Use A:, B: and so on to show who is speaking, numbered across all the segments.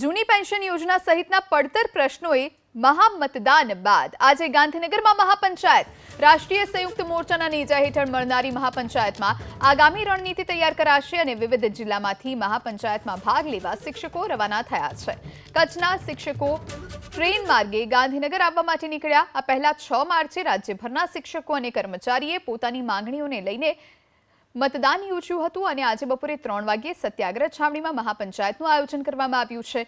A: જૂની પેન્શન યોજના સહિતના પડતર પ્રશ્નોએ મહામતદાન બાદ. આજે ગાંધીનગરમાં મહાપંચાયત. રાષ્ટ્રીય સંયુક્ત મોરચાના નેજા હેઠળ મળનારી મહાપંચાયતમાં આગામી રણનીતિ તૈયાર કરાશે અને વિવિધ જિલ્લામાંથી મહાપંચાયતમાં ભાગ લેવા શિક્ષકો રવાના થયા છે. કચ્છના શિક્ષકો ટ્રેન માર્ગે ગાંધીનગર આવવા માટે નીકળ્યા. આ પહેલા છ માર્ચે રાજ્યભરના શિક્ષકો અને કર્મચારીએ પોતાની માંગણીઓને લઈને મતદાન યોજ્યું હતું અને આજે બપોરે ત્રણ વાગ્યે સત્યાગ્રહ છાવણીમાં મહાપંચાયતનું આયોજન કરવામાં આવ્યું છે.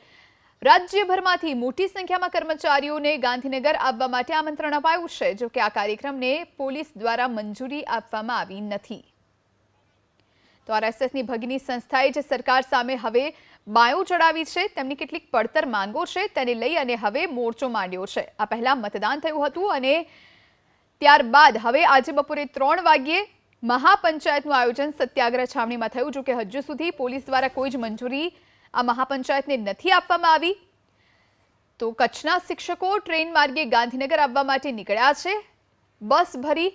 A: રાજ્યભરમાંથી મોટી સંખ્યામાં કર્મચારીઓને ગાંધીનગર આવવા માટે આમંત્રણ અપાયું છે જોકે આ કાર્યક્રમને પોલીસ દ્વારા મંજૂરી આપવામાં આવી નથી. તો આરએસએસની ભગીની સંસ્થાએ જે સરકાર સામે હવે બાયો ચડાવી છે, તેમની કેટલીક પડતર માંગો છે તેને લઈ અને હવે મોરચો માંડ્યો છે. આ પહેલા મતદાન થયું હતું અને ત્યારબાદ હવે આજે બપોરે ત્રણ વાગ્યે મહાપંચાયતનું આયોજન સત્યાગ્રહ છાવણીમાં થયું, જોકે હજુ સુધી પોલીસ દ્વારા કોઈ જ મંજૂરી આ મહાપંચાયતને નથી આપવામાં આવી. તો કચ્છના શિક્ષકો ટ્રેન માર્ગે ગાંધીનગર આવવા માટે નીકળ્યા છે. બસ ભરી,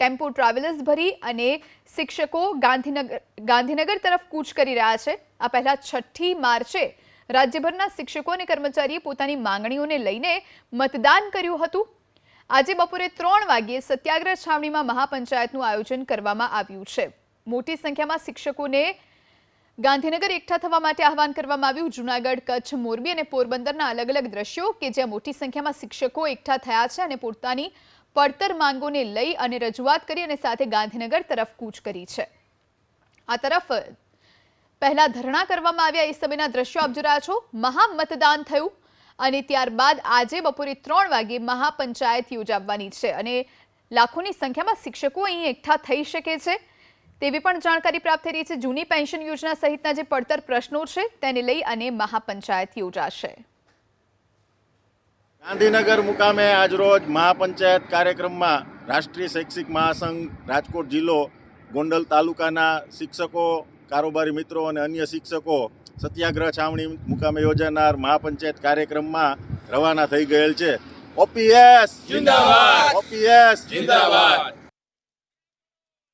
A: ટેમ્પો ટ્રાવેલર્સ ભરી અને શિક્ષકો ગાંધીનગર ગાંધીનગર તરફ કૂચ કરી રહ્યા છે. આ પહેલા છઠ્ઠી માર્ચે રાજ્યભરના શિક્ષકો અને કર્મચારીએ પોતાની માંગણીઓને લઈને મતદાન કર્યું હતું. આજે બપોરે ત્રણ વાગ્યે સત્યાગ્રહ છાવણીમાં મહાપંચાયતનું આયોજન કરવામાં આવ્યું છે. મોટી સંખ્યામાં શિક્ષકોને ગાંધીનગર એકઠા થવા માટે આહવાન કરવામાં આવ્યું. જૂનાગઢ, કચ્છ, મોરબી અને પોરબંદરના અલગ અલગ દ્રશ્યો કે જ્યાં મોટી સંખ્યામાં શિક્ષકો એકઠા થયા છે અને પોતાની પડતર માંગોને લઈ અને રજૂઆત કરી અને સાથે ગાંધીનગર તરફ કૂચ કરી છે. આ તરફ પહેલા ધરણા કરવામાં આવ્યા એ સમયના દ્રશ્યો આપ રહ્યા છો. મહામતદાન થયું. અને ત્યારબાદ આજે બપોરે ત્રણ વાગે મહાપંચાયત યોજાવાની છે અને લાખોની સંખ્યામાં શિક્ષકો અહીં એકઠા થઈ શકે છે. તેવી પણ જાણકારી પ્રાપ્ત થઈ રહી છે. જૂની પેન્શન યોજના સહિતના જે પડતર પ્રશ્નો છે તેને લઈ અને મહાપંચાયત યોજાશે.
B: ગાંધીનગર મુકામે આજરોજ મહાપંચાયત કાર્યક્રમમાં રાષ્ટ્રીય શૈક્ષિક મહાસંઘ, રાજકોટ જિલ્લો, ગોંડલ તાલુકાના શિક્ષકો કારોબારી મિત્રો અને અન્ય શિક્ષકો સત્યાગ્રહ છાવણી મુકામે યોજાનાર મહાપંચાયત કાર્યક્રમમાં રવાના થઈ ગયેલ છે. ઓપીએસ
C: જિંદાબાદ!
B: ઓપીએસ
C: જિંદાબાદ!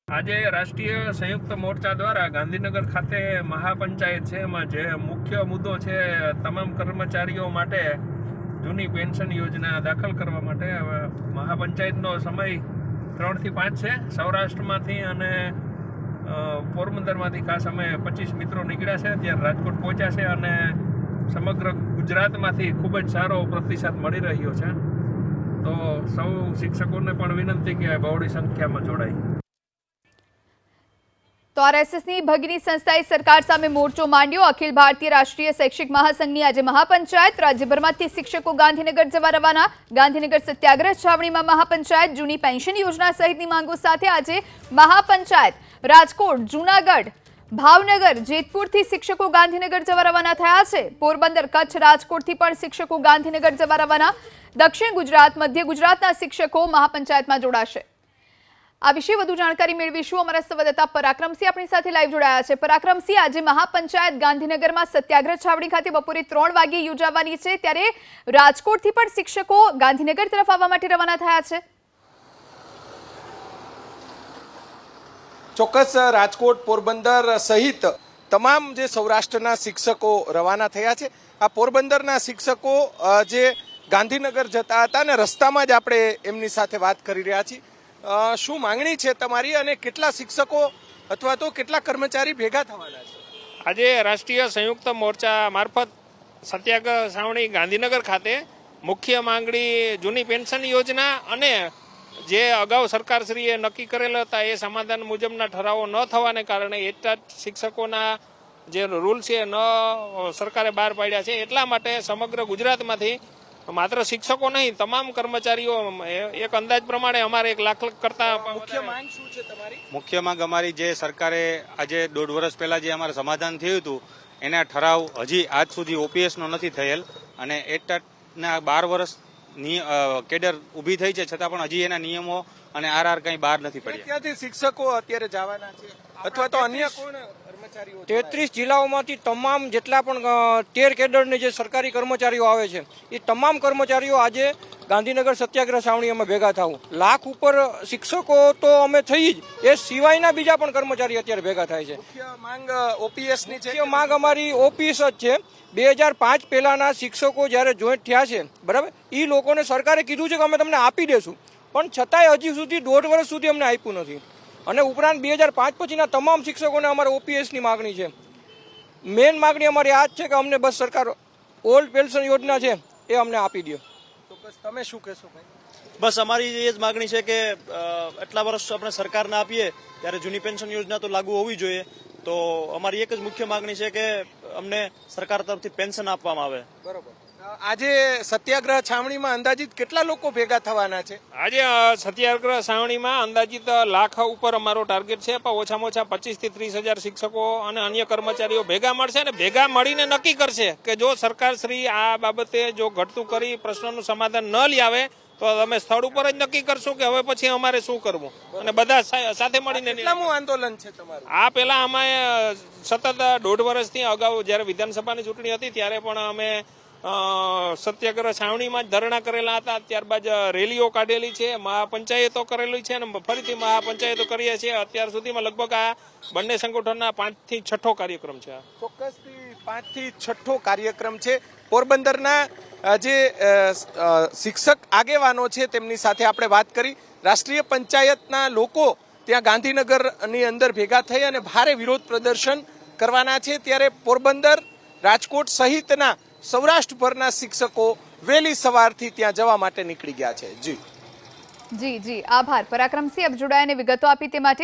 D: આજે રાષ્ટ્રીય સંયુક્ત મોરચા દ્વારા ગાંધીનગર ખાતે મહાપંચાયત છે. એમાં જે મુખ્ય મુદ્દો છે તમામ કર્મચારીઓ માટે જૂની પેન્શન યોજના દાખલ કરવા માટે હવે મહાપંચાયતનો સમય ત્રણથી પાંચ છે. સૌરાષ્ટ્રમાંથી અને પોરબંદરમાંથી ખાસ અમે પચીસ મિત્રો નીકળ્યા છે, ત્યાં રાજકોટ પહોંચ્યા છે અને સમગ્ર ગુજરાતમાંથી ખૂબ જ સારો પ્રતિસાદ મળી રહ્યો છે. તો સૌ શિક્ષકોને પણ વિનંતી કે બહોળી સંખ્યામાં જોડાય.
A: તો આરએસએસની ભગીની સંસ્થાએ સરકાર સામે મોરચો માંડ્યો. અખિલ ભારતીય રાષ્ટ્રીય શૈક્ષિક મહાસંઘની આજે મહાપંચાયત. રાજ્યભરમાંથી શિક્ષકો ગાંધીનગર જવા રવાના. ગાંધીનગર સત્યાગ્રહ છાવણીમાં મહાપંચાયત. જૂની પેન્શન યોજના સહિતની માંગો સાથે આજે મહાપંચાયત. રાજકોટ, જૂનાગઢ, ભાવનગર, જેતપુરથી શિક્ષકો ગાંધીનગર જવા રવાના થયા છે. પોરબંદર, કચ્છ, રાજકોટથી પણ શિક્ષકો ગાંધીનગર જવા રવાના. દક્ષિણ ગુજરાત, મધ્ય ગુજરાતના શિક્ષકો મહાપંચાયતમાં જોડાશે. આ વિશે વધુ જાણકારી મેળવીશું. અમારા સંવાદદાતા પરાક્રમસિંહ આપણી સાથે લાઈવ જોડાયા છે. પરાક્રમસિંહ, આજે મહાપંચાયત ગાંધીનગરમાં સત્યાગ્રહ છાવણી ખાતે બપોરે ત્રણ વાગે યોજાવાની છે. ત્યારે રાજકોટથી પણ શિક્ષકો ગાંધીનગર તરફ આવવા માટે રવાના થયા છે.
C: ચોક્કસ, રાજકોટ પોરબંદર સહિત તમામ જે સૌરાષ્ટ્રના શિક્ષકો રવાના થયા છે. આ પોરબંદરના શિક્ષકો જે ગાંધીનગર જતા હતા અને રસ્તામાં જ આપણે એમની સાથે વાત કરી રહ્યા છીએ. શું માંગણી છે તમારી અને કેટલા શિક્ષકો અથવા તો કેટલા કર્મચારી ભેગા થવાના છે?
D: આજે રાષ્ટ્રીય સંયુક્ત મોરચા મારફત સત્યાગ્રહ સાવણી ગાંધીનગર ખાતે મુખ્ય માંગણી જૂની પેન્શન યોજના અને જે અગાઉ સરકારશ્રીએ નક્કી કરેલા હતા એ સમાધાન મુજબના ઠરાવો ન થવાને કારણે એટલા શિક્ષકોના જે રૂલ છે ન સરકારે બહાર પાડ્યા છે. એટલા માટે સમગ્ર ગુજરાતમાંથી માત્ર શિક્ષકો નહીં તમામ કર્મચારીઓ એક અંદાજ પ્રમાણે અમારે એક લાખ કરતા
C: મુખ્ય માંગ શું છે તમારી?
E: મુખ્ય માંગ અમારી જે સરકારે આજે દોઢ વર્ષ પહેલા જે અમારે સમાધાન થયું હતું એના ઠરાવ હજી આજ સુધી ઓપીએસનો નથી થયેલ અને એટના બાર વર્ષ કેડર ઊભી થઈ છે છતાં પણ હજી એના નિયમો અને આર આર કંઈ બહાર નથી પડ્યા.
C: ત્યાંથી શિક્ષકો અત્યારે જવાના છે? અથવા તો અન્ય કોણ
F: તેત્રીસ જિલ્લાઓમાંથી તમામ જેટલા પણ તેર કેડરની જે સરકારી કર્મચારીઓ આવે છે એ તમામ કર્મચારીઓ આજે ગાંધીનગર સત્યાગ્રહ છાવણીમાં ભેગા થવું લાખ ઉપર શિક્ષકો તો અમે થઈ જ એ સિવાયના બીજા પણ કર્મચારી અત્યારે ભેગા થાય છે.
C: માંગ ઓપીએસની છે
F: માંગ અમારી ઓપીએસ જ છે. બે હજાર પાંચ પહેલાના શિક્ષકો જ્યારે જોઈન્ટ થયા છે બરાબર? એ લોકોને સરકારે કીધું છે કે અમે તમને આપી દેશું. પણ છતાંય હજી સુધી દોઢ વર્ષ સુધી અમને આપ્યું નથી. અને ઉપરાંત બે હજાર પાંચ પછીના તમામ શિક્ષકોને અમારે ઓપીએસની માગણી છે. મેઇન માગણી અમારી આ જ છે કે અમને બસ સરકાર ઓલ્ડ પેન્શન યોજના છે એ અમને આપી દે
C: બસ તમે શું કહેશો ભાઈ?
G: બસ અમારી એ જ માગણી છે કે એટલા વર્ષ આપણે સરકારને આપીએ ત્યારે જૂની પેન્શન યોજના તો લાગુ હોવી જોઈએ. તો અમારી એક જ મુખ્ય માગણી છે કે અમને સરકાર તરફથી પેન્શન આપવામાં આવે.
C: બરોબર. આજે સત્યાગ્રહ છાવણીમાં અંદાજિત કેટલા લોકો ભેગા થવાના છે?
D: આજે સત્યાગ્રહ છાવણીમાં અંદાજિત લાખ ઉપર અમારો ટાર્ગેટ છે પણ ઓછામાં ઓછા પચીસથી ત્રીસ હજાર શિક્ષકો અને અન્ય કર્મચારીઓ ભેગા મળશે અને ભેગા મળીને નક્કી કરશે કે જો સરકાર શ્રી આ બાબતે જો ઘટતું કરી પ્રશ્નનું સમાધાન ન લઈ આવે તો અમે સ્થળ ઉપર જ નક્કી કરશું કે હવે પછી અમારે શું કરવું? અને બધા સાથે મળીને
C: આંદોલન છે તમારું?
D: આ પેલા અમે સતત દોઢ વર્ષથી અગાઉ જ્યારે વિધાનસભાની ચૂંટણી હતી ત્યારે પણ અમે સત્યાગ્રહ છાવણીમાં જ ધરણા કરેલા હતા. ત્યારબાદ રેલીઓ કાઢેલી છે. મહાપંચાયતો કરેલી છે અને ફરીથી મહાપંચાયતો કરીએ છીએ. અત્યાર સુધીમાં લગભગ આ બંને સંગઠનના પાંચથી છઠ્ઠો કાર્યક્રમ છે.
C: ચોક્કસથી પાંચથી છઠ્ઠો કાર્યક્રમ છે. પોરબંદરના જે શિક્ષક આગેવાનો છે તેમની સાથે આપણે વાત કરી. રાષ્ટ્રીય પંચાયતના લોકો ત્યાં ગાંધીનગરની અંદર ભેગા થઈ અને ભારે વિરોધ પ્રદર્શન કરવાના છે. ત્યારે પોરબંદર, રાજકોટ સહિતના સૌરાષ્ટ્રભરના શિક્ષકો વહેલી સવારથી ત્યાં જવા માટે નીકળી ગયા છે. જી.
A: જી જી. આભાર. પરાક્રમસિંહ, આપ જોડાયાને વિગતો આપી તે માટે